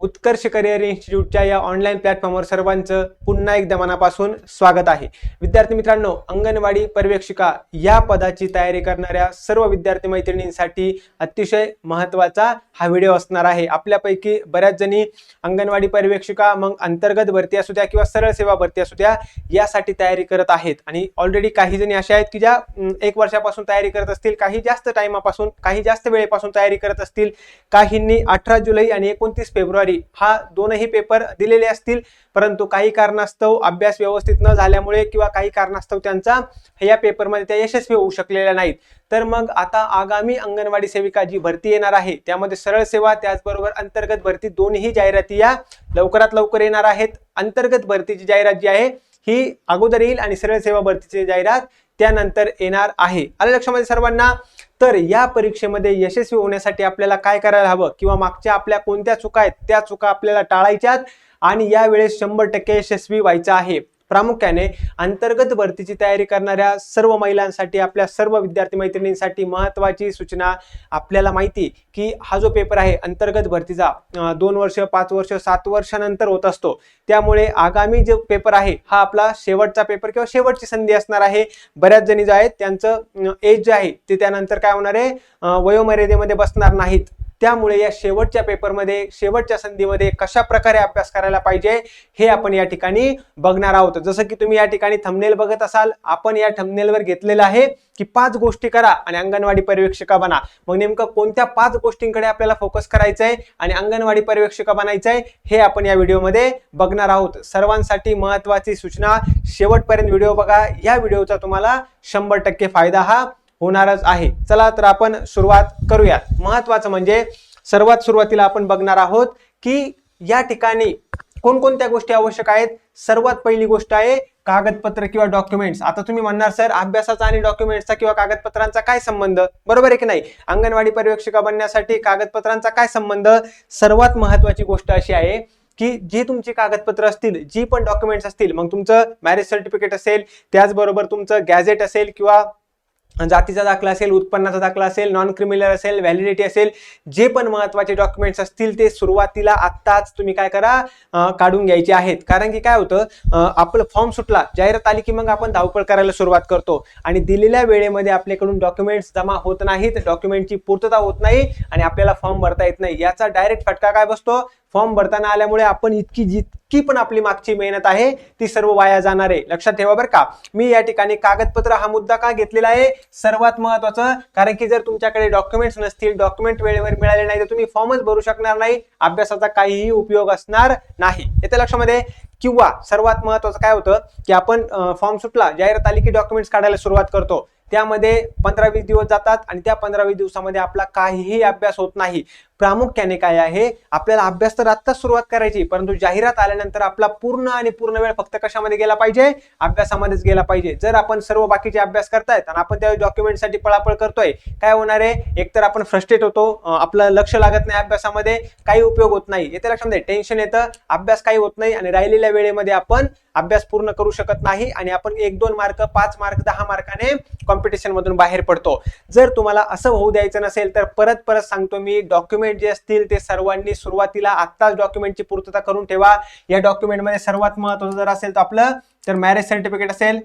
उत्कर्ष career इन्स्टिट्यूटच्या या online प्लॅटफॉर्मवर सर्वांचं पुन्हा एकदा मनापासून स्वागत आहे. विद्यार्थी मित्रांनो अंगणवाडी पर्यवेक्षिका या पदाची तयारी करणाऱ्या सर्व विद्यार्थी मैत्रिणींसाठी अतिशय महत्त्वाचा हा व्हिडिओ असणार आहे. आपल्यापैकी बऱ्याच जणी अंगणवाडी पर्यवेक्षिका मग अंतर्गत भरती असू द्या किंवा सरळ सेवा भरती असू द्या यासाठी तयारी करत आहेत. आणि ऑलरेडी काही जणी अशा आहेत की ज्या एक वर्षापासून तयारी करत असतील काही जास्त टायमापासून काही जास्त वेळेपासून तयारी करत असतील. काहींनी अठरा जुलै आणि एकोणतीस फेब्रुवारी हा दोनही पेपर दिलेले असतील. परंतु काही कारणास्तव अभ्यास व्यवस्थित न झाल्यामुळे किंवा काही कारणास्तव त्यांचा या पेपरमध्ये त्या यशस्वी होऊ शकलेल्या नाहीत. तर मग आता आगामी अंगणवाडी सेविका जी भरती येणार आहे. त्यामध्ये सरळ सेवा त्याचबरोबर अंतर्गत भरती दोन्ही जाहिराती या लवकरात लवकर येणार आहेत. अंतर्गत भरतीची जाहिरात जी आहे ही अगोदर येईल आणि सरळ सेवा भरतीची जाहिरात त्यानंतर येणार आहे. आलं लक्षामध्ये सर्वांना? तर या परीक्षेमध्ये यशस्वी होण्यासाठी आपल्याला काय करायला हवं? किंवा मागच्या आपल्या कोणत्या चुका आहेत? त्या चुका आपल्याला टाळायच्यात आणि यावेळेस शंभर टक्के यशस्वी व्हायचं आहे. प्रामुख्याने अंतर्गत भरतीची तयारी करणाऱ्या सर्व महिलांसाठी आपल्या सर्व विद्यार्थी मैत्रिणींसाठी महत्त्वाची सूचना आपल्याला माहिती की हा जो पेपर आहे अंतर्गत भरतीचा दोन वर्ष पाच वर्ष सात वर्षानंतर होत असतो. त्यामुळे आगामी जो पेपर आहे हा आपला शेवटचा पेपर किंवा शेवटची संधी असणार आहे. बऱ्याच जणी जे आहेत त्यांचं एज जे आहे ते त्यानंतर काय होणार आहे? वयोमर्यादेमध्ये बसणार नाहीत. त्यामुळे या शेवटच्या पेपरमध्ये शेवटच्या संधीमध्ये कशा प्रकारे अभ्यास करायला पाहिजे हे आपण या ठिकाणी बघणार आहोत. जसं की तुम्ही या ठिकाणी थंबनेल बघत असाल आपण या थंबनेलवर घेतलेलं आहे की पाच गोष्टी करा आणि अंगणवाडी पर्यवेक्षिका बना. मग नेमकं कोणत्या पाच गोष्टींकडे आपल्याला फोकस करायचं आहे आणि अंगणवाडी पर्यवेक्षिका बनायचं आहे हे आपण या व्हिडिओमध्ये बघणार आहोत. सर्वांसाठी महत्वाची सूचना शेवटपर्यंत व्हिडिओ बघा. या व्हिडिओचा तुम्हाला शंभर टक्के फायदा हा होणारच आहे. चला तर आपण सुरुवात करूयात. महत्वाचं म्हणजे सर्वात सुरुवातीला आपण बघणार आहोत की या ठिकाणी कोणकोणत्या गोष्टी आवश्यक आहेत? सर्वात पहिली गोष्ट आहे कागदपत्र किंवा डॉक्युमेंट्स आता तुम्ही म्हणणार सर अभ्यासाचा आणि डॉक्युमेंट्सचा किंवा कागदपत्रांचा काय संबंध? बरोबर आहे की नाही? अंगणवाडी पर्यवेक्षिका बनण्यासाठी कागदपत्रांचा काय संबंध? सर्वात महत्वाची गोष्ट अशी आहे की जी तुमची कागदपत्र असतील जी पण डॉक्युमेंट्स असतील मग तुमचं मॅरेज सर्टिफिकेट असेल त्याचबरोबर तुमचं गॅझेट असेल किंवा जातीचा दाखला असेल उत्पन्नाचा दाखला असेल नॉन क्रिमिनल असेल व्हॅलिडिटी असेल जे पण महत्त्वाचे डॉक्युमेंट्स असतील ते सुरुवातीला आत्ताच तुम्ही काय करा काढून घ्यायचे आहेत. कारण की काय होतं आपलं फॉर्म सुटला जाहिरात आली की मग आपण धावपळ करायला सुरुवात करतो. आणि दिलेल्या वेळेमध्ये आपल्याकडून डॉक्युमेंट्स जमा होत नाहीत डॉक्युमेंटची पूर्तता होत नाही आणि आपल्याला फॉर्म भरता येत नाही. याचा डायरेक्ट फटका काय बसतो? फॉर्म भरताना आल्यामुळे आपण इतकी जितकी पण आपली मागची मेहनत आहे ती सर्व वाया जाणार आहे. लक्षात ठेवा बरं का. मी या ठिकाणी कागदपत्र हा मुद्दा का घेतलेला आहे? सर्वात महत्वाचं कारण की जर तुमच्याकडे डॉक्युमेंट्स नसतील डॉक्युमेंट वेळेवर मिळाले नाही तर तुम्ही फॉर्मच भरू शकणार नाही. अभ्यासाचा काहीही उपयोग असणार नाही. येते लक्षामध्ये? किंवा सर्वात महत्वाचं काय होतं की आपण फॉर्म सुटला जाहिरात आली की डॉक्युमेंट्स काढायला सुरुवात करतो. त्यामध्ये पंधरा वीस दिवस जातात आणि त्या पंधरा वीस दिवसामध्ये आपला काहीही अभ्यास होत नाही. प्रामुख्याने काय आहे आपल्याला अभ्यास तर आत्ताच सुरुवात करायची परंतु जाहिरात आल्यानंतर आपला पूर्ण आणि पूर्ण वेळ फक्त कशामध्ये गेला पाहिजे? अभ्यासामध्येच गेला पाहिजे. जर आपण सर्व बाकीचे अभ्यास करतायत आणि आपण त्या डॉक्युमेंटसाठी पळापळ करतोय काय होणार आहे? एकतर आपण फ्रस्ट्रेट होतो आपलं लक्ष लागत नाही अभ्यासामध्ये काही उपयोग होत नाही. येते लक्षामध्ये टेन्शन येतं अभ्यास काही होत नाही आणि राहिलेल्या वेळेमध्ये आपण अभ्यास पूर्ण करू शकत नाही आणि आपण एक दोन मार्क पाच मार्क दहा मार्काने कॉम्पिटिशन मधून बाहेर पडतो. जर तुम्हाला असं होऊ द्यायचं नसेल तर परत परत सांगतो मी डॉक्युमेंट जे असतील ते सर्वांनी सुरुवातीला आत्ताच डॉक्युमेंटची पूर्तता करून ठेवा. या डॉक्युमेंटमध्ये सर्वात महत्वाचं जर असेल तर आपलं तर मॅरेज सर्टिफिकेट असेल.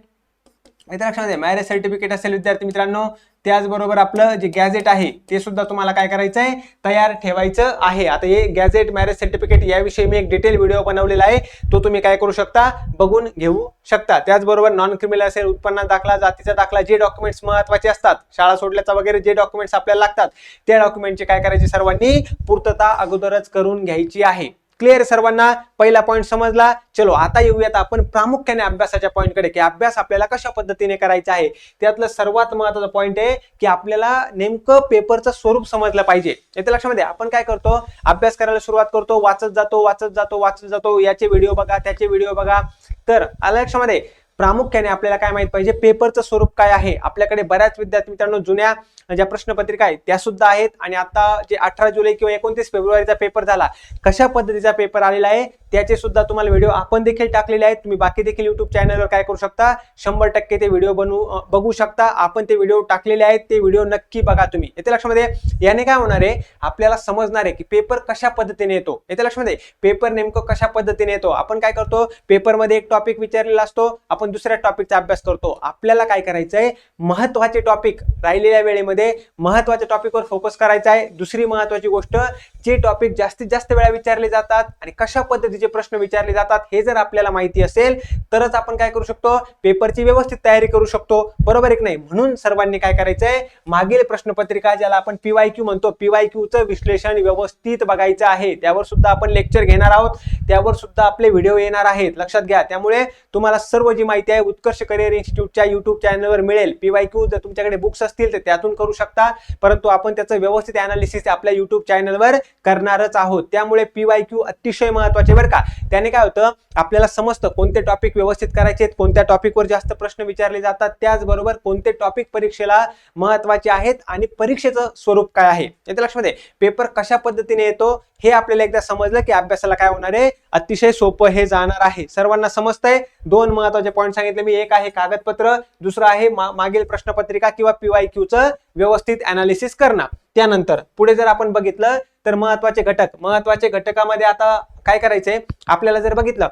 इथे लक्षात मॅरेज सर्टिफिकेट असेल विद्यार्थी मित्रांनो त्याचबरोबर आपलं जे गॅझेट आहे ते सुद्धा तुम्हाला काय करायचं आहे तयार ठेवायचं आहे. आता हे गॅझेट मॅरेज सर्टिफिकेट याविषयी मी एक डिटेल व्हिडिओ बनवलेला आहे. तो तुम्ही काय करू शकता? बघून घेऊ शकता. त्याचबरोबर नॉन क्रिमिनल असेल उत्पन्न दाखला जातीचा दाखला जे डॉक्युमेंट्स महत्त्वाचे असतात शाळा सोडल्याचा वगैरे जे डॉक्युमेंट्स आपल्याला लागतात त्या डॉक्युमेंटची काय करायची सर्वांनी पूर्तता अगोदरच करून घ्यायची आहे. क्लिअर सर्वांना पहिला पॉईंट समजला. चलो आता येऊयात आपण प्रामुख्याने अभ्यासाच्या पॉईंटकडे की अभ्यास आपल्याला कशा पद्धतीने करायचा आहे? त्यातलं सर्वात महत्त्वाचा पॉईंट आहे की आपल्याला नेमकं पेपरचं स्वरूप समजलं पाहिजे. येते लक्षामध्ये आपण काय करतो? अभ्यास करायला सुरुवात करतो वाचत जातो वाचत जातो वाचत जातो. याचे व्हिडिओ बघा त्याचे व्हिडिओ बघा. तर आलं लक्षामध्ये? प्रामुख्याने आपल्याला काय माहीत पाहिजे? पेपरचं स्वरूप काय आहे? आपल्याकडे बऱ्याच विद्यार्थी मित्रांनो जुन्या ज्या प्रश्नपत्रिका आहेत त्या सुद्धा आहेत. आणि आता जे अठरा जुलै किंवा एकोणतीस फेब्रुवारीचा पेपर झाला कशा पद्धतीचा पेपर आलेला आहे? त्याचे सुद्धा तुम्हाला व्हिडिओ आपण देखील टाकलेले आहेत. तुम्ही बाकी देखील युट्यूब चॅनलवर काय करू शकता? शंभर टक्के ते व्हिडिओ बनवू बघू शकता. आपण ते व्हिडिओ टाकलेले आहेत. ते व्हिडिओ नक्की बघा तुम्ही. येते लक्षामध्ये याने काय होणार आहे? आपल्याला समजणार आहे की पेपर कशा पद्धतीने येतो. येते लक्षामध्ये पेपर नेमकं कशा पद्धतीने येतो? आपण काय करतो? पेपरमध्ये एक टॉपिक विचारलेला असतो. आपण दुसऱ्या टॉपिकचा अभ्यास करतो. आपल्याला काय करायचं आहे महत्त्वाचे टॉपिक राहिलेल्या वेळेमध्ये महत्त्वाच्या टॉपिकवर फोकस करायचा आहे. दुसरी महत्वाची गोष्ट जे टॉपिक जास्तीत जास्त वेळा विचारले जातात आणि कशा पद्धतीचे प्रश्न विचारले जातात हे जर आपल्याला माहिती असेल तरच आपण काय करू शकतो? पेपरची व्यवस्थित तयारी करू शकतो. बरोबर एक नाही? म्हणून सर्वांनी काय करायचंय? मागील प्रश्नपत्रिका ज्याला आपण पीवाय क्यू म्हणतो पीवाय क्यूचं विश्लेषण व्यवस्थित बघायचं आहे. त्यावर सुद्धा आपण लेक्चर घेणार आहोत. त्यावर सुद्धा आपले व्हिडिओ येणार आहेत. लक्षात घ्या. त्यामुळे तुम्हाला सर्व जी माहिती आहे उत्कर्ष करिअर इन्स्टिट्यूटच्या युट्यूब चॅनलवर मिळेल. पीवाय क्यू जर तुमच्याकडे बुक्स असतील तर त्यातून करू शकता. परंतु आपण त्याचं व्यवस्थित अनालिसिस आपल्या युट्यूब चॅनलवर करणारच आहोत. त्यामुळे पी वाय क्यू अतिशय महत्त्वाचे बरं का. त्याने काय होतं आपल्याला समजतं कोणते टॉपिक व्यवस्थित करायचे आहेत कोणत्या टॉपिकवर जास्त प्रश्न विचारले जातात. त्याचबरोबर कोणते टॉपिक परीक्षेला महत्त्वाचे आहेत आणि परीक्षेचं स्वरूप काय आहे. येते लक्षामध्ये पेपर कशा पद्धतीने येतो हे आपल्याला एकदा समजलं की अभ्यासाला काय होणार आहे. अतिशय सोपं हे जाणार आहे. सर्वांना समजतंय. दोन महत्त्वाचे पॉईंट सांगितले मी. एक आहे कागदपत्र दुसरं आहे मा- मागील प्रश्नपत्रिका किंवा पीवाय क्यूचं व्यवस्थित अनालिसिस करणं. त्यानंतर पुढे जर आपण बघितलं तर महत्त्वाचे घटक महत्त्वाचे घटकामध्ये आता काय करायचंय? आपल्याला जर बघितलं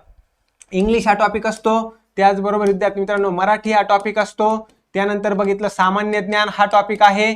इंग्लिश हा टॉपिक असतो त्याचबरोबर विद्यार्थी मित्रांनो मराठी हा टॉपिक असतो त्यानंतर बघितलं सामान्य ज्ञान हा टॉपिक आहे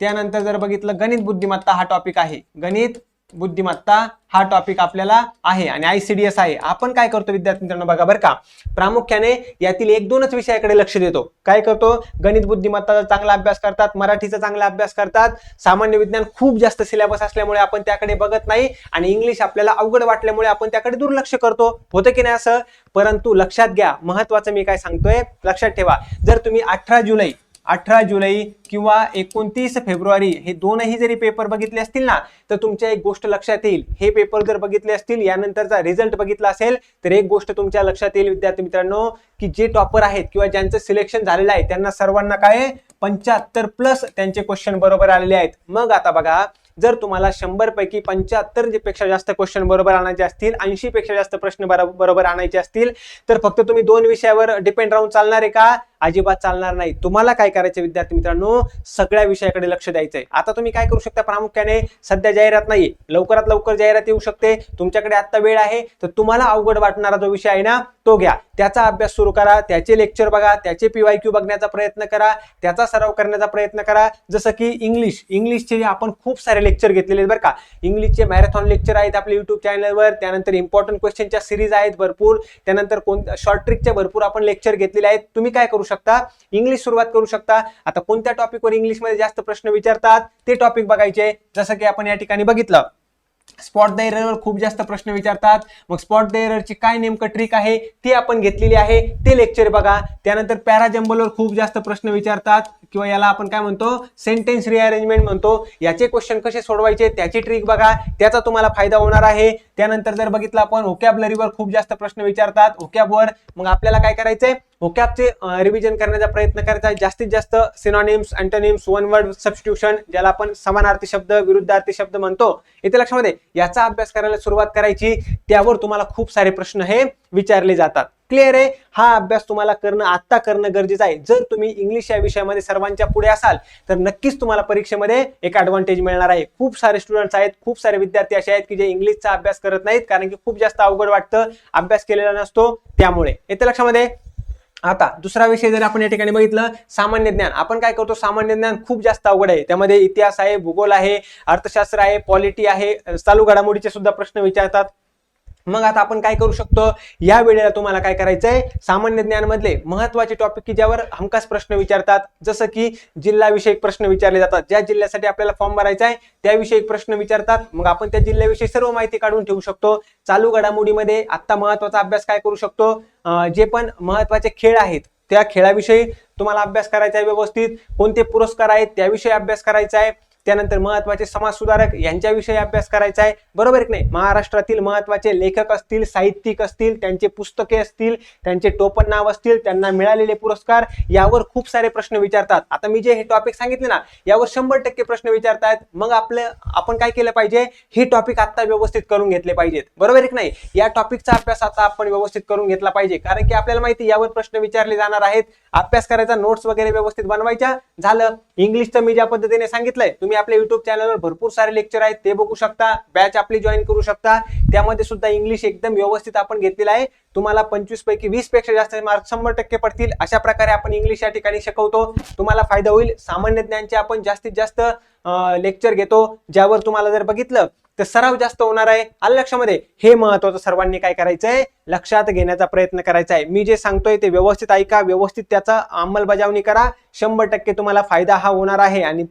त्यानंतर जर बघितलं गणित बुद्धिमत्ता हा टॉपिक आहे. गणित बुद्धिमत्ता हा टॉपिक आपल्याला आहे आणि आय सी डी एस आहे. आपण काय करतो विद्यार्थी मित्रांनो बघा बरं का? प्रामुख्याने यातील एक दोनच विषयाकडे लक्ष देतो. काय करतो? गणित बुद्धिमत्ताचा चांगला अभ्यास करतात मराठीचा चांगला अभ्यास करतात. सामान्य विज्ञान खूप जास्त सिलेबस असल्यामुळे आपण त्याकडे बघत नाही आणि इंग्लिश आपल्याला अवघड वाटल्यामुळे आपण त्याकडे दुर्लक्ष करतो. होतं की नाही असं? परंतु लक्षात घ्या. महत्वाचं मी काय सांगतोय? लक्षात ठेवा. जर तुम्ही अठरा जुलै अठरा जुलै किंवा एकोणतीस फेब्रुवारी हे दोनही जरी पेपर बघितले असतील ना तर तुमच्या एक गोष्ट लक्षात येईल. हे पेपर जर बघितले असतील यानंतरचा रिझल्ट बघितला असेल तर एक गोष्ट तुमच्या लक्षात येईल विद्यार्थी मित्रांनो की जे टॉपर आहेत किंवा ज्यांचं सिलेक्शन झालेलं आहे त्यांना सर्वांना काय पंच्याहत्तर प्लस त्यांचे क्वेश्चन बरोबर आलेले आहेत. मग आता बघा जर तुम्हाला शंभर पैकी पंच्याहत्तरपेक्षा जास्त क्वेश्चन बरोबर आणायचे असतील ऐंशी पेक्षा जास्त प्रश्न बरोबर आणायचे असतील तर फक्त तुम्ही दोन विषयावर डिपेंड राहून चालणार आहे का? अजिबात चालणार नाही. तुम्हाला काय करायचं विद्यार्थी मित्रांनो? सगळ्या विषयाकडे लक्ष द्यायचंय. आता तुम्ही काय करू शकता प्रामुख्याने? सध्या जाहिरात नाही लवकरात लवकर जाहिरात येऊ शकते. तुमच्याकडे आता वेळ आहे. तर तुम्हाला अवघड वाटणारा जो विषय आहे ना तो घ्या. त्याचा अभ्यास सुरू करा. त्याचे लेक्चर बघा. त्याचे पीवाय क्यू बघण्याचा प्रयत्न करा. त्याचा सराव करण्याचा प्रयत्न करा. जसं की इंग्लिश इंग्लिशचे आपण खूप सारे लेक्चर घेतलेले आहेत बरं का. इंग्लिशचे मॅरेथॉन लेक्चर आहेत आपल्या युट्यूब चॅनलवर त्यानंतर इम्पॉर्टंट क्वेश्चनच्या सिरीज आहेत भरपूर. त्यानंतर कोण शॉर्ट ट्रिकचे भरपूर आपण लेक्चर घेतलेले आहेत. तुम्ही काय करू शकता? इंग्लिश सुरुवात करू शकता. आता कोणत्या टॉपिकवर इंग्लिशमध्ये जास्त प्रश्न विचारतात ते टॉपिक बघायचे. जसं की आपण या ठिकाणी बघितलं स्पॉट द एररवर खूप जास्त प्रश्न विचारतात. मग स्पॉट द एररची काय नेमकं ट्रिक आहे ती आपण घेतलेली आहे ते लेक्चर बघा. त्यानंतर पॅराजम्बलवर खूप जास्त प्रश्न विचारतात. किंवा याला आपण काय म्हणतो सेंटेन्स रिअरेंजमेंट म्हणतो. याचे क्वेश्चन कसे सोडवायचे त्याची ट्रिक बघा. त्याचा तुम्हाला फायदा होणार आहे. त्यानंतर जर बघितलं आपण ओकॅबलरीवर खूप जास्त प्रश्न विचारतात. ओकॅबवर मग आपल्याला काय करायचंय? ओकॅबचे रिव्हिजन करण्याचा प्रयत्न करायचा आहे जास्तीत जास्त synonyms antonyms one word substitution ज्याला आपण समानार्थी शब्द विरुद्धार्थी शब्द म्हणतो. इथे लक्षामध्ये याचा अभ्यास करायला सुरुवात करायची. त्यावर तुम्हाला खूप सारे प्रश्न हे विचारले जातात. क्लिअर आहे. हा अभ्यास तुम्हाला करणं आत्ता करणं गरजेचं आहे. जर तुम्ही इंग्लिश या विषयामध्ये सर्वांच्या पुढे असाल तर नक्कीच तुम्हाला परीक्षेमध्ये एक ॲडव्हान्टेज मिळणार आहे. खूप सारे स्टुडंट्स आहेत खूप सारे विद्यार्थी असे आहेत की जे इंग्लिशचा अभ्यास करत नाहीत कारण की खूप जास्त अवघड वाटतं. अभ्यास केलेला नसतो त्यामुळे. येते लक्षामध्ये? आता दुसरा विषय जर आपण या ठिकाणी बघितलं सामान्य ज्ञान. आपण काय करतो? सामान्य ज्ञान खूप जास्त अवघड आहे. त्यामध्ये इतिहास आहे भूगोल आहे अर्थशास्त्र आहे पॉलिटी आहे चालू घडामोडीचे सुद्धा प्रश्न विचारतात. मग आता आपण काय करू शकतो? या वेळेला तुम्हाला काय करायचंय? सामान्य ज्ञान मधले महत्त्वाचे टॉपिक की ज्यावर हमखास प्रश्न विचारतात. जसं की जिल्हाविषयक प्रश्न विचारले जातात. ज्या जिल्ह्यासाठी आपल्याला फॉर्म भरायचा आहे त्याविषयी प्रश्न विचारतात. मग आपण त्या जिल्ह्याविषयी सर्व माहिती काढून ठेवू शकतो. चालू घडामोडीमध्ये आत्ता महत्त्वाचा अभ्यास काय करू शकतो? जे पण महत्त्वाचे खेळ आहेत त्या खेळाविषयी तुम्हाला अभ्यास करायचा आहे व्यवस्थित. कोणते पुरस्कार आहेत त्याविषयी अभ्यास करायचा आहे. त्यानंतर महत्त्वाचे समाज सुधारक यांच्याविषयी अभ्यास करायचा आहे. बरोबर की नाही? महाराष्ट्रातील महत्त्वाचे लेखक असतील साहित्यिक असतील त्यांचे पुस्तके असतील त्यांचे टोपण नाव असतील त्यांना मिळालेले पुरस्कार यावर खूप सारे प्रश्न विचारतात. आता मी जे हे टॉपिक सांगितले ना यावर शंभर टक्के प्रश्न विचारतायत. मग आपलं आपण काय केलं पाहिजे? हे टॉपिक आता व्यवस्थित करून घेतले पाहिजेत. बरोबर की नाही? या टॉपिकचा अभ्यास आता आपण व्यवस्थित करून घेतला पाहिजे. कारण की आपल्याला माहिती यावर प्रश्न विचारले जाणार आहेत. अभ्यास करायचा नोट्स वगैरे व्यवस्थित बनवायच्या. झालं. इंग्लिशचं मी ज्या पद्धतीने सांगितलंय तुम्ही आपल्या युट्यूब चॅनलवर भरपूर सारे लेक्चर आहेत ते बघू शकता बॅच आपली जॉईन करू शकता. त्यामध्ये सुद्धा इंग्लिश एकदम व्यवस्थित आपण घेतलेलं आहे. तुम्हाला पंचवीस पैकी वीसपेक्षा जास्त मार्क शंभर टक्के पडतील. अशा प्रकारे आपण इंग्लिश या ठिकाणी शिकवतो. तुम्हाला फायदा होईल. सामान्य ज्ञानचे आपण जास्तीत जास्त लेक्चर घेतो. ज्यावर तुम्हाला जर बघितलं तर सराव जास्त होणार आहे. आलं लक्षामध्ये? हे महत्वाचं सर्वांनी काय करायचं आहे लक्षात घेण्याचा प्रयत्न करायचा आहे. मी जे सांगतोय ते व्यवस्थित ऐका व्यवस्थित त्याचा अंमलबजावणी करा. शंभर टक्के तुम्हाला फायदा हा होणार आहे. आणि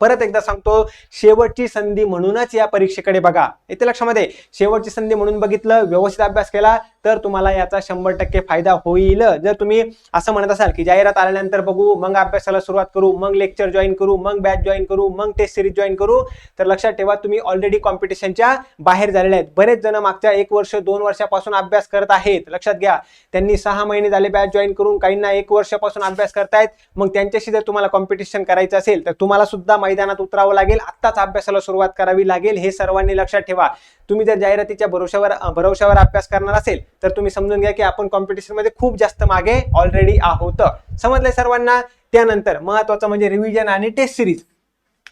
परत एकदा सांगतो शेवटची संधी म्हणूनच या परीक्षेकडे बघा. येते लक्षामध्ये शेवटची संधी म्हणून बघितलं व्यवस्थित अभ्यास केला तर तुम्हाला याचा शंभर टक्के फायदा होईल. जर तुम्ही असं म्हणत असाल की जाहिरात आल्यानंतर बघू मग अभ्यासाला सुरुवात करू मग लेक्चर जॉईन करू मग बॅच जॉईन करू मग टेस्ट सिरीज जॉईन करू तर लक्षात ठेवा तुम्ही ऑलरेडी कॉम्पिटिशनच्या बाहेर झालेले आहेत. बरेच जण मागच्या एक वर्ष दोन वर्षापासून अभ्यास करत आहेत. लक्षात घ्या त्यांनी सहा महिने झाले बॅच जॉईन करून काहींना एक वर्षापासून अभ्यास करतायत. मग त्यांच्याशी जर तुम्हाला कॉम्पिटिशन करायचं असेल तर तुम्हाला सुद्धा मैदानात उतरावं लागेल. आत्ताच अभ्यासाला सुरुवात करावी लागेल. हे सर्वांनी लक्षात ठेवा. तुम्ही जर जाहिरातीच्या भरोशावर भरोशावर अभ्यास करणार असेल तर तुम्ही समजून घ्या की आपण कॉम्पिटिशनमध्ये खूप जास्त मागे ऑलरेडी आहोत. समजलंय सर्वांना? त्यानंतर महत्वाचं म्हणजे रिव्हिजन आणि टेस्ट सिरीज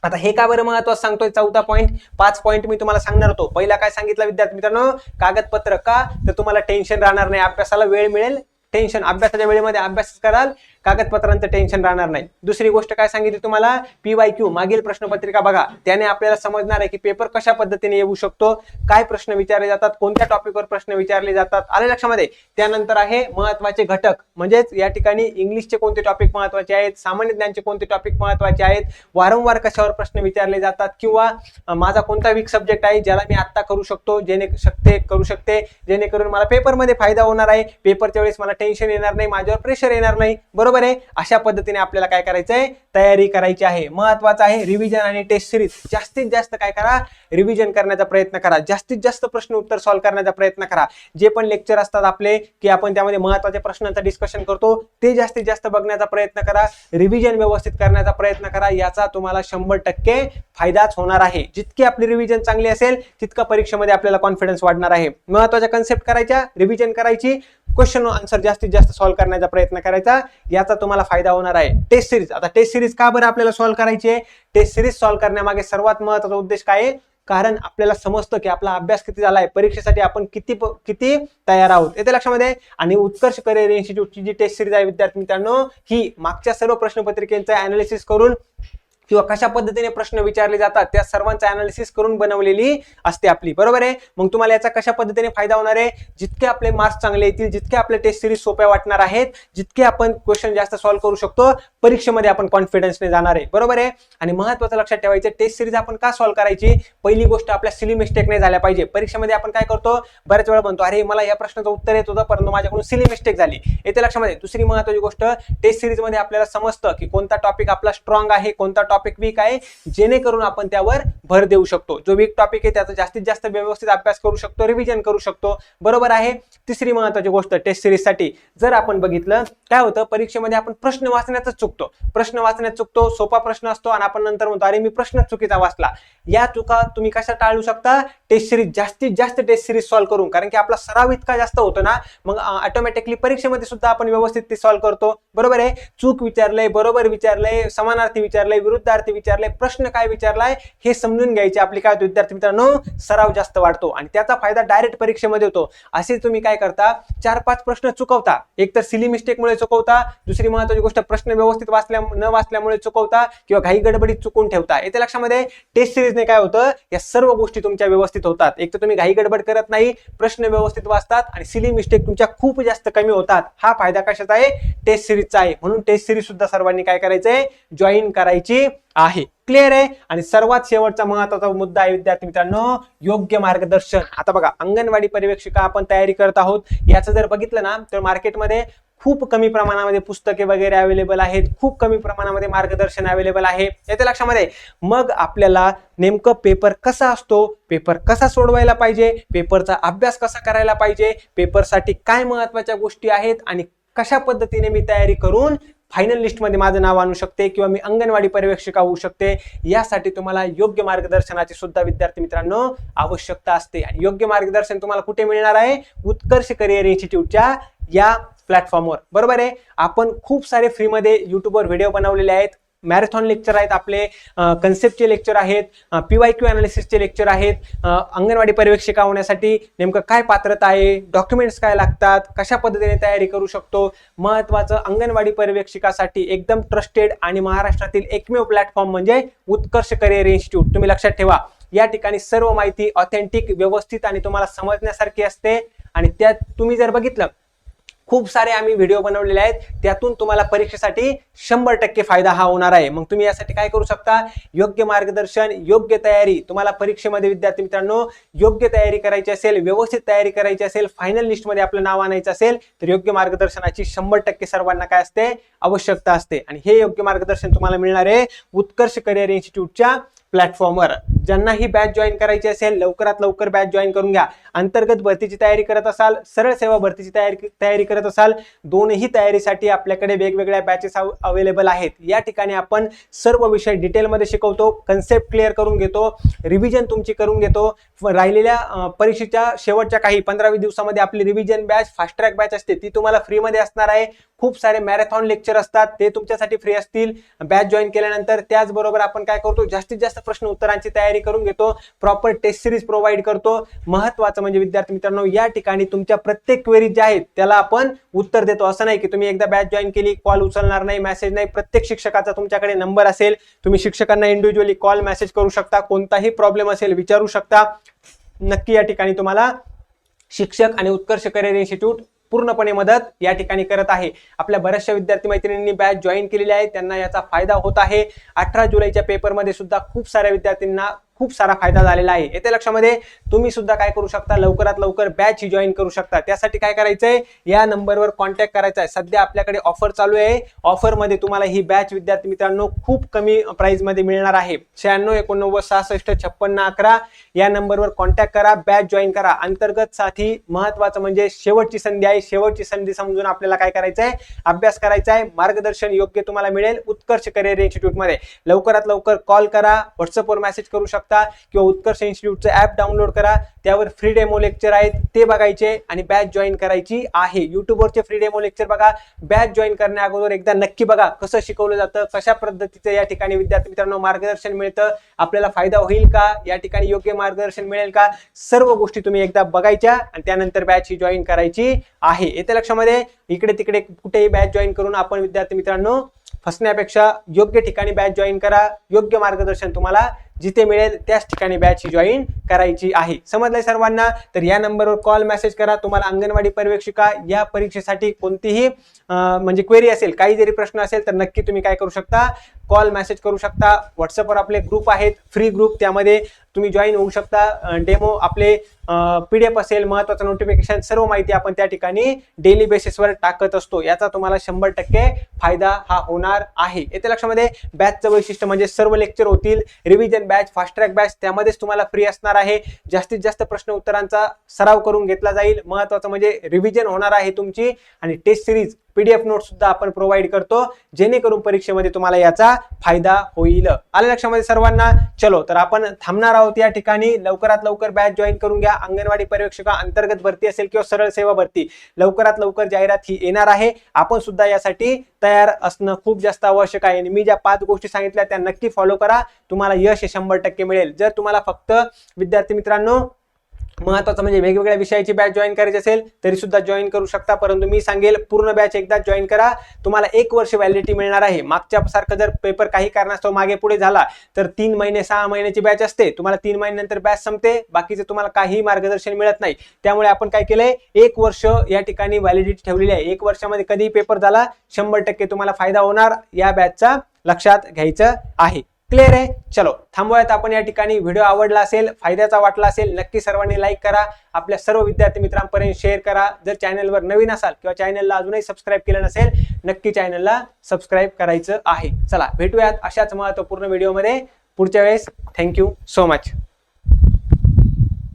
आता हे का बरं महत्वाचं सांगतोय? चौथा पॉईंट पाच पॉईंट मी तुम्हाला सांगणार होतो. पहिला काय सांगितलं विद्यार्थी मित्रांनो? कागदपत्र का? तर तुम्हाला टेन्शन राहणार नाही. अभ्यासाला वेळ मिळेल. टेन्शन अभ्यासाच्या वेळेमध्ये अभ्यास कराल. कागदपत्रांचं टेन्शन राहणार नाही. दुसरी गोष्ट काय सांगितली तुम्हाला? पीवाय क्यू मागील प्रश्नपत्रिका बघा. त्याने आपल्याला समजणार आहे की पेपर कशा पद्धतीने येऊ शकतो काय प्रश्न विचारले जातात कोणत्या टॉपिकवर प्रश्न विचारले जातात आले लक्षामध्ये? त्यानंतर आहे महत्त्वाचे घटक. म्हणजेच या ठिकाणी इंग्लिशचे कोणते टॉपिक महत्त्वाचे आहेत सामान्य ज्ञानचे कोणते टॉपिक महत्त्वाचे आहेत वारंवार कशावर प्रश्न विचारले जातात किंवा माझा कोणता वीक सब्जेक्ट आहे ज्याला मी आत्ता करू शकतो जेणे शकते करू शकते जेणेकरून मला पेपरमध्ये फायदा होणार आहे. पेपरच्या वेळेस मला टेन्शन येणार नाही माझ्यावर प्रेशर येणार नाही. बरोबर? बरोबर आहे? अशा पद्धतीने आपल्याला काय करायचं आहे तयारी करायची आहे. महत्वाचं आहे रिव्हिजन आणि टेस्ट सिरीज जास्तीत जास्त काय करा? रिव्हिजन करण्याचा प्रयत्न करा. जास्तीत जास्त प्रश्न उत्तर सॉल्व्ह करण्याचा प्रयत्न करा. जे पण लेक्चर असतात आपले की आपण त्यामध्ये महत्त्वाच्या प्रश्नांचं डिस्कशन करतो ते जास्तीत जास्त बघण्याचा प्रयत्न करा. रिव्हिजन व्यवस्थित करण्याचा प्रयत्न करा. याचा तुम्हाला शंभर टक्के फायदाच होणार आहे. जितकी आपली रिव्हिजन चांगली असेल तितका परीक्षेमध्ये आपल्याला कॉन्फिडन्स वाढणार आहे. महत्त्वाच्या कन्सेप्ट करायच्या रिव्हिजन करायची. क्वेश्चन आन्सर जास्तीत जास्त सॉल्व्ह करण्याचा प्रयत्न करायचा. याचा तुम्हाला फायदा होणार आहे. टेस्ट सिरीज आता टेस्ट सिरीज का बरं आपल्याला सॉल्व्ह करायची? आहे टेस्ट सिरीज सॉल्व्ह करण्यामागे सर्वात महत्त्वाचा उद्देश काय आहे? कारण आपल्याला समजतं की आपला अभ्यास किती झाला आहे. परीक्षेसाठी आपण किती किती तयार आहोत. येते लक्षामध्ये? आणि उत्कर्ष करिअर इन्स्टिट्यूटची जी टेस्ट सिरीज आहे विद्यार्थी मित्रांनो ही मागच्या सर्व प्रश्नपत्रिकेचं अनालिसिस करून किंवा कशा पद्धतीने प्रश्न विचारले जातात त्या सर्वांचा अनालिसिस करून बनवलेली असते आपली. बरोबर आहे? मग तुम्हाला याचा कशा पद्धतीने फायदा होणार आहे? जितके आपले मार्क्स चांगले येतील जितके आपले टेस्ट सिरीज सोप्या वाटणार आहेत जितके आपण क्वेश्चन जास्त सॉल्व्ह करू शकतो परीक्षेमध्ये आपण कॉन्फिडन्सने जाणार आहे. बरोबर आहे? आणि महत्वाचं लक्षात ठेवायचं टेस्ट सिरीज आपण का सॉल्व्ह करायची? पहिली गोष्ट आपल्या सिली मिस्टेक नाही झाल्या पाहिजे. परीक्षेमध्ये आपण काय करतो? बऱ्याच वेळा म्हणतो अरे मला या प्रश्नाचं उत्तर येत होतं परंतु माझ्याकडून सिली मिस्टेक झाली. येते लक्षामध्ये. दुसरी महत्वाची गोष्ट टेस्ट सिरीजमध्ये आपल्याला समजतं की कोणता टॉपिक आपला स्ट्रॉंग आहे कोणता टॉपिक टॉपिक वीक आहे जेणेकरून आपण त्यावर भर देऊ शकतो. जो वीक टॉपिक आहे त्याचा जास्तीत जास्त व्यवस्थित अभ्यास करू शकतो रिव्हिजन करू शकतो. बरोबर आहे? तिसरी महत्वाची गोष्ट टेस्ट सिरीजसाठी जर आपण बघितलं काय होतं? परीक्षेमध्ये आपण प्रश्न वाचण्यातच चुकतो. प्रश्न वाचण्यात चुकतो सोपा प्रश्न असतो आणि आपण नंतर म्हणतो अरे मी प्रश्न चुकीचा वाचला. या चुका तुम्ही कशा टाळू शकता? टेस्ट सिरीज जास्तीत जास्त टेस्ट सिरीज सॉल्व्ह करून. कारण की आपला सराव इतका जास्त होतो ना मग ऑटोमॅटिकली परीक्षेमध्ये सुद्धा आपण व्यवस्थित ते सॉल्व्ह करतो. बरोबर आहे? चूक विचारलंय बरोबर विचारलंय समानार्थी विचारलंय विरुद्ध विद्यार्थी विचारले प्रश्न काय विचारलाय हे समजून घ्यायचे. आपली काय विद्यार्थी मित्रांनो सराव जास्त वाढतो आणि त्याचा फायदा डायरेक्ट परीक्षेमध्ये होतो. असे तुम्ही काय करता? चार पाच प्रश्न चुकवता. एक तर सिली मिस्टेकमुळे चुकवता दुसरी महत्वाची गोष्ट प्रश्न व्यवस्थित वाचल्या न वाचल्यामुळे चुकवता किंवा घाई गडबडीत चुकून ठेवता. येते लक्षामध्ये टेस्ट सिरीजने काय होतं? या सर्व गोष्टी तुमच्या व्यवस्थित होतात. एक तर तुम्ही घाई गडबड करत नाही प्रश्न व्यवस्थित वाचतात आणि सिली मिस्टेक तुमच्या खूप जास्त कमी होतात. हा फायदा कशाचा आहे? टेस्ट सिरीजचा आहे. म्हणून टेस्ट सिरीज सुद्धा सर्वांनी काय करायचंय? जॉईन करायची. आहे. क्लिअर आहे? आणि सर्वात शेवटचा महत्त्वाचा मुद्दा आहे विद्यार्थी मित्रांनो योग्य मार्गदर्शन. आता बघा अंगणवाडी पर्यवेक्षिका आपण तयारी करत आहोत. याचं जर बघितलं ना तर मार्केटमध्ये खूप कमी प्रमाणामध्ये पुस्तके वगैरे अवेलेबल आहेत. खूप कमी प्रमाणामध्ये मार्गदर्शन अवेलेबल आहे. येते लक्षामध्ये मग आपल्याला नेमकं पेपर कसा असतो? पेपर कसा सोडवायला पाहिजे? पेपरचा अभ्यास कसा करायला पाहिजे? पेपरसाठी काय महत्त्वाच्या गोष्टी आहेत? आणि कशा पद्धतीने मी तयारी करून फायनल लिस्टमध्ये माझं नाव आणू शकते किंवा मी अंगणवाडी पर्यवेक्षिका होऊ शकते. यासाठी तुम्हाला योग्य मार्गदर्शनाची सुद्धा विद्यार्थी मित्रांनो आवश्यकता असते. आणि योग्य मार्गदर्शन तुम्हाला कुठे मिळणार आहे? उत्कर्ष करिअर इन्स्टिट्यूटच्या या प्लॅटफॉर्मवर बरोबर आहे? आपण खूप सारे फ्रीमध्ये युट्यूबवर व्हिडिओ बनवलेले आहेत. मॅरेथॉन लेक्चर आहेत आपले कन्सेप्टचे लेक्चर आहेत पी वाय क्यू अनालिसिसचे लेक्चर आहेत अंगणवाडी पर्यवेक्षिका होण्यासाठी नेमकं काय पात्रता आहे डॉक्युमेंट्स काय लागतात कशा पद्धतीने तयारी करू शकतो? महत्त्वाचं अंगणवाडी पर्यवेक्षिकासाठी एकदम ट्रस्टेड आणि महाराष्ट्रातील एकमेव प्लॅटफॉर्म म्हणजे उत्कर्ष करिअर इन्स्टिट्यूट तुम्ही लक्षात ठेवा या ठिकाणी सर्व माहिती ऑथेंटिक व्यवस्थित आणि तुम्हाला समजण्यासारखी असते. आणि त्यात तुम्ही जर बघितलं खूप सारे आम्ही व्हिडिओ बनवलेले आहेत. त्यातून तुम्हाला परीक्षेसाठी शंभर टक्के फायदा हा होणार आहे. मग तुम्ही यासाठी काय करू शकता? योग्य मार्गदर्शन योग्य तयारी. तुम्हाला परीक्षेमध्ये विद्यार्थी मित्रांनो योग्य तयारी करायची असेल व्यवस्थित तयारी करायची असेल फायनल लिस्टमध्ये आपलं नाव आणायचं असेल तर योग्य मार्गदर्शनाची शंभर टक्के सर्वांना काय असते? आवश्यकता असते. आणि हे योग्य मार्गदर्शन तुम्हाला मिळणार आहे उत्कर्ष करिअर इन्स्टिट्यूटच्या प्लॅटफॉर्मवर ज्यांना ही बॅच जॉईन करायची असेल लवकरात लवकर बॅच जॉईन करून घ्या. अंतर्गत भरतीची तयारी करत असाल सरळ सेवा भरतीची तयारी तयारी करत असाल दोनही तयारीसाठी आपल्याकडे वेगवेगळ्या बॅचेस अवेलेबल आहेत. या ठिकाणी आपण सर्व विषय डिटेलमध्ये शिकवतो कन्सेप्ट क्लिअर करून घेतो रिव्हिजन तुमची करून घेतो. राहिलेल्या परीक्षेच्या शेवटच्या काही पंधरावी दिवसामध्ये आपली revision batch fast track batch असते ती तुम्हाला फ्रीमध्ये असणार आहे. खूप सारे मॅरेथॉन लेक्चर असतात ते तुमच्यासाठी फ्री असतील. बॅच जॉईन केल्यानंतर त्याचबरोबर आपण काय करतो जास्तीत जास्त प्रश्न उत्तरांची तयारी करून घेतो. प्रॉपर टेस्ट सिरीज प्रोव्हाइड करतो. महत्वाचं म्हणजे विद्यार्थी मित्रांनो या ठिकाणी तुमच्या प्रत्येक क्वेरीज ज्या आहेत त्याला आपण उत्तर देतो. असं नाही की तुम्ही एकदा बॅच जॉईन केली कॉल उचलणार नाही मेसेज नाही. प्रत्येक शिक्षकाचा तुमच्याकडे नंबर असेल. तुम्ही शिक्षकांना इंडिव्हिज्युअली कॉल मेसेज करू शकता. कोणताही प्रॉब्लेम असेल विचारू शकता. नक्की या ठिकाणी तुम्हाला शिक्षक आणि उत्कर्ष करिअर इन्स्टिट्यूट पूर्णपणे मदत या ठिकाणी करत आहे. आपल्या बऱ्याचशा विद्यार्थी मैत्रिणींनी बॅच जॉईन केलेली आहे. त्यांना याचा फायदा होत आहे. अठरा जुलैच्या पेपरमध्ये सुद्धा खूप साऱ्या विद्यार्थ्यांना खूप सारा फायदा झालेला आहे. येते लक्षामध्ये तुम्ही सुद्धा काय करू शकता? लवकरात लवकर बॅच ही जॉईन करू शकता. त्यासाठी काय करायचंय? या नंबरवर कॉन्टॅक्ट करायचा आहे सध्या आपल्याकडे ऑफर चालू आहे. ऑफरमध्ये तुम्हाला ही बॅच विद्यार्थी मित्रांनो खूप कमी प्राइसमध्ये मिळणार आहे. शहाण्णव एकोणनव्वद सहासष्ट छप्पन्न अकरा या नंबरवर कॉन्टॅक्ट करा बॅच जॉईन करा. अंतर्गत साठी महत्वाचं म्हणजे शेवटची संधी आहे. शेवटची संधी समजून आपल्याला काय करायचं आहे अभ्यास करायचा आहे मार्गदर्शन योग्य तुम्हाला मिळेल. उत्कर्ष करिअर इन्स्टिट्यूटमध्ये लवकरात लवकर कॉल करा. व्हॉट्सअपवर मेसेज करू शकता. किंवा उत्कर्ष इन्स्टिट्यूटचं ॲप डाउनलोड करा. त्यावर फ्री डेमो लेक्चर आहेत ते बघायचे आणि बॅच जॉईन करायची आहे. युट्यूबवरचे फ्री डेमो लेक्चर बघा. बॅच जॉईन करण्या अगोदर एकदा नक्की बघा कसं शिकवलं जातं कशा पद्धतीचं या ठिकाणी विद्यार्थी मित्रांनो मार्गदर्शन मिळतं आपल्याला फायदा होईल का या ठिकाणी योग्य मार्गदर्शन मिळेल का सर्व गोष्टी तुम्ही एकदा बघायच्या आणि त्यानंतर बॅच ही जॉईन करायची आहे. येत्या लक्षामध्ये? इकडे तिकडे कुठेही बॅच जॉईन करून आपण विद्यार्थी मित्रांनो फसण्यापेक्षा योग्य ठिकाणी बॅच जॉईन करा. योग्य मार्गदर्शन तुम्हाला जिथे मिळेल त्याच ठिकाणी बॅच ही जॉईन करायची आहे. समजलंय सर्वांना? तर या नंबरवर कॉल मेसेज करा. तुम्हाला अंगणवाडी पर्यवेक्षिका या परीक्षेसाठी कोणतीही म्हणजे क्वेरी असेल काही जरी प्रश्न असेल तर नक्की तुम्ही काय करू शकता? कॉल मेसेज करू शकता. व्हॉट्सअपवर आपले ग्रुप आहेत. फ्री ग्रुप त्यामध्ये तुम्ही जॉईन होऊ शकता. डेमो आपले पी डी एफ असेल महत्वाचं नोटिफिकेशन सर्व माहिती आपण त्या ठिकाणी डेली बेसिसवर टाकत असतो. याचा तुम्हाला शंभर टक्के फायदा हा होणार आहे. येथे लक्षामध्ये बॅचचं वैशिष्ट्य म्हणजे सर्व लेक्चर होतील revision batch fast track batch त्यामध्येच तुम्हाला फ्री असणार आहे. जास्तीत जास्त प्रश्न उत्तरांचा सराव करून घेतला जाईल. महत्वाचं म्हणजे रिव्हिजन होणार आहे तुमची आणि टेस्ट सिरीज पीडीएफ नोट सुद्धा आपण प्रोव्हाइड करतो. जेणेकरून परीक्षेमध्ये तुम्हाला याचा फायदा होईल. आलं लक्षामध्ये सर्वांना? चलो तर आपण थांबणार आहोत या ठिकाणी. लवकरात लवकर बॅच जॉईन करून घ्या. अंगणवाडी पर्यवेक्षका अंतर्गत भरती असेल किंवा सरळ सेवा भरती लवकरात लवकर जाहिरात ही येणार आहे. आपण सुद्धा यासाठी तयार असणं खूप जास्त आवश्यक आहे. आणि मी ज्या पाच गोष्टी सांगितल्या त्या नक्की फॉलो करा. तुम्हाला यश हे शंभर टक्के मिळेल. जर तुम्हाला फक्त विद्यार्थी मित्रांनो महत्वाचं म्हणजे वेगवेगळ्या विषयाची बॅच जॉईन करायची असेल तरी सुद्धा जॉईन करू शकता. परंतु मी सांगेल पूर्ण बॅच एकदा जॉईन करा. तुम्हाला एक वर्ष व्हॅलिडिटी मिळणार आहे. मागच्या सारखं जर पेपर काही कारणास्तव मागे पुढे झाला तर तीन महिने सहा महिन्याची बॅच असते. तुम्हाला तीन महिन्यानंतर बॅच संपते. बाकीचे तुम्हाला काही मार्गदर्शन मिळत नाही. त्यामुळे आपण काय केलंय? एक वर्ष या ठिकाणी व्हॅलिडिटी ठेवलेली आहे. एक वर्षामध्ये कधीही पेपर झाला शंभर टक्के तुम्हाला फायदा होणार. या बॅचचा लक्षात घ्यायचं आहे. क्लिअर आहे? चलो थांबूयात. आपण या ठिकाणी व्हिडिओ आवडला असेल फायद्याचा वाटला असेल नक्की सर्वांनी लाईक करा. आपल्या सर्व विद्यार्थी मित्रांपर्यंत शेअर करा. जर चॅनलवर नवीन असाल किंवा चॅनलला अजूनही सबस्क्राईब केलं नसेल नक्की चॅनलला सबस्क्राईब करायचं आहे. चला भेटूयात अशाच महत्त्वपूर्ण व्हिडिओमध्ये पुढच्या वेळेस थँक्यू सो मच